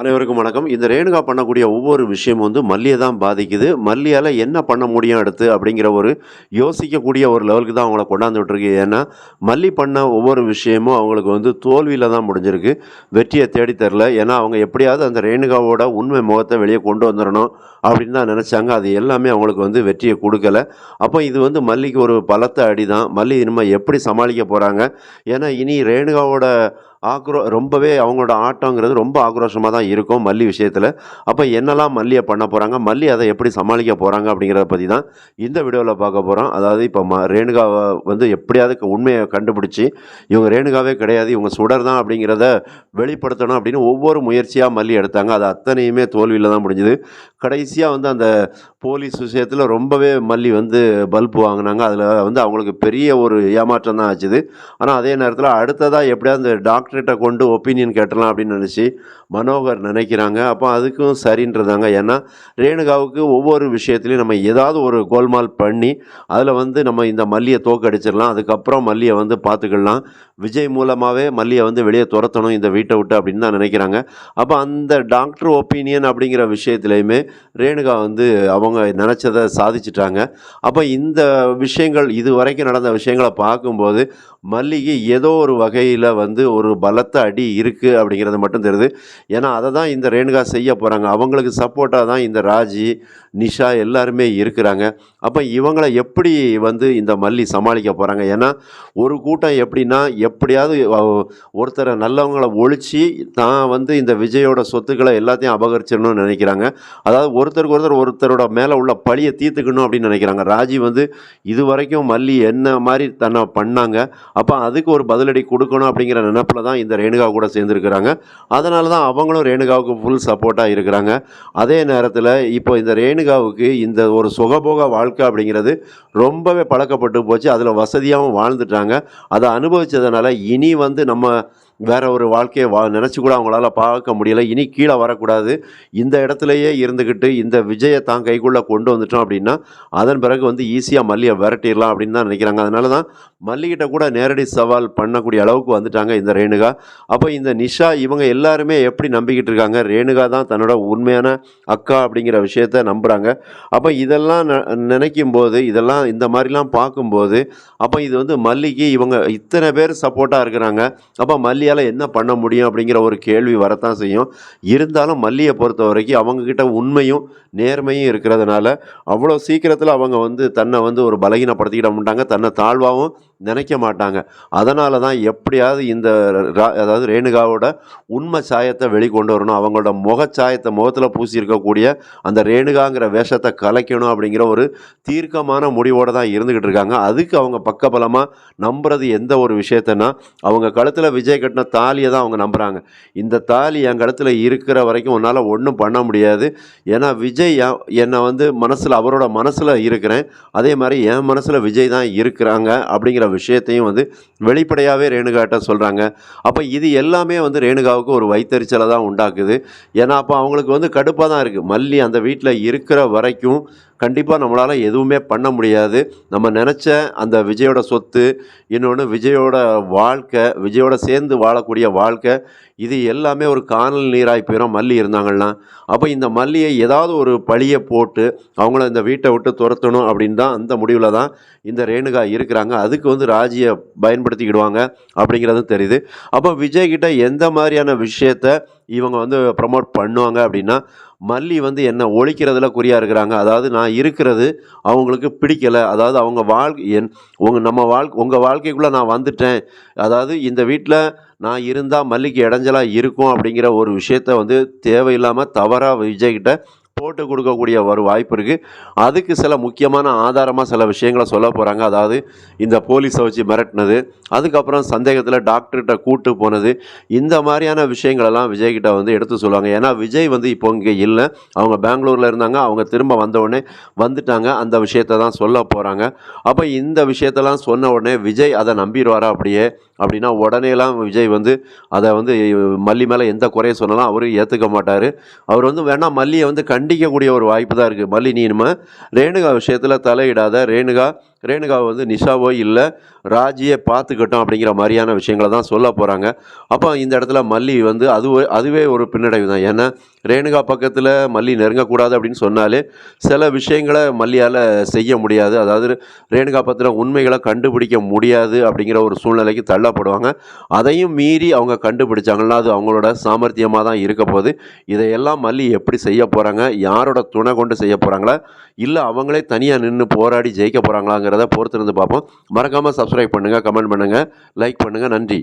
அனைவருக்கும் வணக்கம். இந்த ரேணுகா பண்ணக்கூடிய ஒவ்வொரு விஷயமும் வந்து மல்லியை தான் பாதிக்குது. மல்லியால் என்ன பண்ண முடியும் அடுத்து அப்படிங்கிற ஒரு யோசிக்கக்கூடிய ஒரு லெவலுக்கு தான் அவங்கள கொண்டாந்து விட்ருக்கு ஏன்னா மல்லி பண்ண ஒவ்வொரு விஷயமும் அவங்களுக்கு வந்து தோல்வியில் தான் முடிஞ்சிருக்கு. வெற்றியை தேடி தரல. ஏன்னா அவங்க எப்படியாவது அந்த ரேணுகாவோட உண்மை முகத்தை வெளியே கொண்டு வந்துடணும். அப்படின்னு தான் நினச்சாங்க. அது எல்லாமே அவங்களுக்கு வந்து வெற்றியை கொடுக்கல. அப்போ இது வந்து மல்லிக்கு ஒரு பலத்த அடி தான் மல்லி இனிமேல் எப்படி சமாளிக்க போகிறாங்க ஏன்னா இனி ரேணுகாவோட ஆக்ரோ ரொம்பவே அவங்களோட ஆட்டங்கிறது ரொம்ப ஆக்ரோஷமாக தான் இருக்கும் மல்லி விஷயத்தில். அப்போ என்னெல்லாம் மல்லியை பண்ண போகிறாங்க மல்லி அதை எப்படி சமாளிக்க போகிறாங்க அப்படிங்கிறத பற்றி தான் இந்த வீடியோவில் பார்க்க போகிறோம் அதாவது இப்போ ம ரேணுகாவை வந்து எப்படியாவது உண்மையை கண்டுபிடிச்சி இவங்க ரேணுகாவே கிடையாது இவங்க சுடர் தான் அப்படிங்கிறத வெளிப்படுத்தணும் அப்படின்னு ஒவ்வொரு முயற்சியாக மல்லி எடுத்தாங்க. அது அத்தனையுமே தோல்வியில் தான் முடிஞ்சுது. கடைசி கடைசியாக வந்து அந்த போலீஸ் விஷயத்தில் ரொம்பவே மல்லி வந்து பல்ப் வாங்கினாங்க. அதில் வந்து அவங்களுக்கு பெரிய ஒரு ஏமாற்றம் தான் ஆச்சுது. ஆனால் அதே நேரத்தில் அடுத்ததாக எப்படியாவது அந்த டாக்டர்கிட்ட கொண்டு ஒப்பீனியன் கேட்டலாம் அப்படின்னு நினச்சி மனோகர் நினைக்கிறாங்க. அப்போ அதுக்கும் சரின்றதாங்க. ஏன்னா ரேணுகாவுக்கு ஒவ்வொரு விஷயத்துலையும் நம்ம ஏதாவது ஒரு கோல்மால் பண்ணி அதில் வந்து நம்ம இந்த மல்லியை தோக்கடிச்சிடலாம். அதுக்கப்புறம் மல்லியை வந்து பார்த்துக்கலாம். விஜய் மூலமாகவே மல்லியை வந்து வெளியே துரத்தணும். இந்த வீட்டை விட்டு அப்படின்னு தான் நினைக்கிறாங்க. அப்போ அந்த டாக்டர் ஒப்பீனியன் அப்படிங்கிற விஷயத்துலையுமே ரேணுகா வந்து அவங்க நினச்சதை சாதிச்சிட்டாங்க. அப்போ இந்த விஷயங்கள் இது வரைக்கும் நடந்த விஷயங்களை பார்க்கும்போது மல்லிகை ஏதோ ஒரு வகையில் வந்து ஒரு பலத்த அடி இருக்குது அப்படிங்கிறது மட்டும் தெரியுது. ஏன்னா அதை தான் இந்த ரேணுகா செய்ய போகிறாங்க அவங்களுக்கு சப்போர்ட்டாக தான் இந்த ராஜி நிஷா எல்லாருமே இருக்கிறாங்க. அப்போ இவங்களை எப்படி வந்து இந்த மல்லி சமாளிக்க போகிறாங்க ஏன்னா ஒரு கூட்டம் எப்படின்னா எப்படியாவது ஒருத்தரை நல்லவங்களை ஒழிச்சு தான் வந்து இந்த விஜயோட சொத்துக்களை எல்லாத்தையும் அபகரிச்சிடணும்னு நினைக்கிறாங்க. அதாவது ஒருத்தருக்கு ஒருத்தர் ஒருத்தரோட மேலே உள்ள பழியை தீர்த்துக்கணும் அப்படின்னு நினைக்கிறாங்க. ராஜி வந்து இது வரைக்கும் மல்லி என்ன மாதிரி தன்னை பண்ணாங்க? அப்போ அதுக்கு ஒரு பதிலடி கொடுக்கணும் அப்படிங்கிற நினப்பில் தான் இந்த ரேணுகா கூட சேர்ந்துருக்கிறாங்க. அதனால தான் அவங்களும் ரேணுகாவுக்கு ஃபுல் சப்போர்ட்டாக இருக்கிறாங்க. அதே நேரத்தில் இப்போ இந்த ரேணுகாவுக்கு இந்த ஒரு சுகபோக வாழ்க்கை அப்படிங்கிறது ரொம்பவே பழக்கப்பட்டு போச்சு. அதில் வசதியாகவும் வாழ்ந்துட்டாங்க. அதை அனுபவித்ததுனால இனி வந்து நம்ம வேற ஒரு வாழ்க்கையை வா நினச்சி கூட அவங்களால பார்க்க முடியல. இனி கீழே வரக்கூடாது. இந்த இடத்துலையே இருந்துக்கிட்டு இந்த விஜயை தான் கைக்குள்ளே கொண்டு வந்துட்டோம் அப்படின்னா அதன் பிறகு வந்து ஈஸியாக மல்லியை விரட்டிடலாம் அப்படின்னு தான் நினைக்கிறாங்க. அதனால தான் மல்லிகிட்ட கூட நேரடி சவால் பண்ணக்கூடிய அளவுக்கு வந்துட்டாங்க இந்த ரேணுகா. அப்போ இந்த நிஷா இவங்க எல்லாருமே எப்படி நம்பிக்கிட்டு இருக்காங்க? ரேணுகா தான் தன்னோட உண்மையான அக்கா அப்படிங்கிற விஷயத்த நம்புகிறாங்க அப்போ இதெல்லாம் ந- நினைக்கும் போது இதெல்லாம் இந்த மாதிரிலாம் பார்க்கும்போது அப்போ இது வந்து மல்லிக்கு இவங்க இத்தனை பேர் சப்போர்ட்டாக இருக்கிறாங்க. அப்போ மல்லியால் என்ன பண்ண முடியும் அப்படிங்கிற ஒரு கேள்வி வரத்தான் செய்யும். இருந்தாலும் மல்லியை பொறுத்த வரைக்கும் அவங்கக்கிட்ட உண்மையும் நேர்மையும் இருக்கிறதுனால அவ்வளோ சீக்கிரத்தில் அவங்க வந்து தன்னை வந்து ஒரு பலகீனப்படுத்திக்கிட மாட்டாங்க. தன்னை தாழ்வாகவும் நினைக்க மாட்டாங்க. அதனால தான் எப்படியாவது இந்த அதாவது ரேணுகாவோட உண்மை சாயத்தை வெளிக்கொண்டு வரணும். அவங்களோட முகச்சாயத்தை முகத்தில் பூசியிருக்கக்கூடிய அந்த ரேணுகாங்கிற வேஷத்தை கலைக்கணும் அப்படிங்கிற ஒரு தீர்க்கமான முடிவோடு தான் இருந்துக்கிட்டு இருக்காங்க. அதுக்கு அவங்க பக்கபலமாக நம்புறது எந்த ஒரு விஷயத்தைன்னா அவங்க கழுத்தில் விஜய் கட்டின தாலியை தான் அவங்க நம்புகிறாங்க இந்த தாலி என் கடத்தில் இருக்கிற வரைக்கும் உன்னால் ஒன்றும் பண்ண முடியாது. ஏன்னா விஜய் என்னை வந்து மனசில் அவரோட மனசில் இருக்கிறேன். அதே மாதிரி என் மனசில் விஜய் தான் இருக்கிறாங்க அப்படிங்கிற விஷயத்தையும் வந்து வெளிப்படையாகவே ரேணுகாட்ட சொல்கிறாங்க அப்போ இது எல்லாமே வந்து ரேணுகாவுக்கு ஒரு வைத்தறிச்சலை தான் உண்டாக்குது. ஏன்னா அப்போ அவங்களுக்கு வந்து கடுப்பாக தான் இருக்குது மல்லி அந்த வீட்டில் இருக்கிற வரைக்கும் கண்டிப்பாக நம்மளால் எதுவுமே பண்ண முடியாது. நம்ம நினச்ச அந்த விஜயோட சொத்து இன்னொன்று விஜயோட வாழ்க்கை விஜயோட சேர்ந்து வாழக்கூடிய வாழ்க்கை இது எல்லாமே ஒரு காணல் நீராய் போயிடும் மல்லி இருந்தாங்கன்னா அப்போ இந்த மல்லியை ஏதாவது ஒரு பழியை போட்டு அவங்கள இந்த வீட்டை விட்டு துரத்தணும் அப்படின்னு தான் அந்த முடிவில் தான் இந்த ரேணுகா இருக்கிறாங்க. அதுக்கு வந்து ராஜியை பயன்படுத்திக்கிடுவாங்க அப்படிங்கிறதும் தெரியுது. அப்போ விஜய்கிட்ட எந்த மாதிரியான விஷயத்த இவங்க வந்து ப்ரமோட் பண்ணுவாங்க அப்படின்னா மல்லி வந்து என்னை ஒழிக்கிறதுல குறியாக இருக்கிறாங்க. அதாவது நான் இருக்கிறது அவங்களுக்கு பிடிக்கலை. அதாவது அவங்க வாழ்க்கை என் உங்கள் நம்ம வாழ்க்கை உங்கள் வாழ்க்கைக்குள்ளே நான் வந்துட்டேன். அதாவது இந்த வீட்டில் நான் இருந்தால் மல்லிக்கு இடைஞ்சலாக இருக்கும் அப்படிங்கிற ஒரு விஷயத்த வந்து தேவையில்லாமல் தவறாக விஜய்கிட்ட போட்டு கொடுக்கக்கூடிய ஒரு வாய்ப்பு இருக்குது அதுக்கு சில முக்கியமான ஆதாரமாக சில விஷயங்களை சொல்ல போகிறாங்க அதாவது இந்த போலீஸை வச்சு மிரட்டினது அதுக்கப்புறம் சந்தேகத்தில் டாக்டர்கிட்ட கூட்டு போனது இந்த மாதிரியான விஷயங்களெல்லாம் விஜய்கிட்ட வந்து எடுத்து சொல்லுவாங்க. ஏன்னா விஜய் வந்து இப்போ இங்கே இல்லை. அவங்க பெங்களூரில் இருந்தாங்க. அவங்க திரும்ப வந்தவுடனே வந்துட்டாங்க. அந்த விஷயத்த தான் சொல்ல போகிறாங்க அப்போ இந்த விஷயத்தெல்லாம் சொன்ன உடனே விஜய் அதை நம்பிடுவாரா அப்படியே? அப்படின்னா உடனேலாம் விஜய் வந்து அதை வந்து மல்லி மேலே எந்த குறைய சொன்னாலும் அவரும் ஏற்றுக்க மாட்டார். அவர் வந்து வேணால் மல்லியை வந்து கண்டிக்கக்கூடிய ஒரு வாய்ப்பு தான் இருக்குது மல்லி நீ இனிமே ரேணுகா விஷயத்தில் தலையிடாத. ரேணுகா ரேணுகாவை வந்து நிஷாவோ இல்லை ராஜியே பார்த்துக்கட்டும் அப்படிங்கிற மாதிரியான விஷயங்களை தான் சொல்ல போகிறாங்க அப்போ இந்த இடத்துல மல்லி வந்து அதுவே அதுவே ஒரு பின்னடைவு தான். ஏன்னா ரேணுகா பக்கத்தில் மல்லி நெருங்கக்கூடாது அப்படின்னு சொன்னாலே சில விஷயங்களை மல்லியால் செய்ய முடியாது. அதாவது ரேணுகா பற்றின உண்மைகளை கண்டுபிடிக்க முடியாது அப்படிங்கிற ஒரு சூழ்நிலைக்கு தள்ளப்படுவாங்க. அதையும் மீறி அவங்க கண்டுபிடிச்சாங்கன்னா அது அவங்களோட சாமர்த்தியமாக தான் இருக்க போகுது. இதையெல்லாம் மல்லி எப்படி செய்ய போகிறாங்க யாரோட துணை கொண்டு செய்ய போகிறாங்களா இல்லை அவங்களே தனியாக நின்று போராடி ஜெயிக்க போகிறாங்களாங்க அப்படிங்கிறத பொறுத்திருந்து பார்ப்போம். மறக்காமல் சப்ஸ்கிரைப் பண்ணுங்கள் கமெண்ட் பண்ணுங்கள் லைக் பண்ணுங்கள் நன்றி.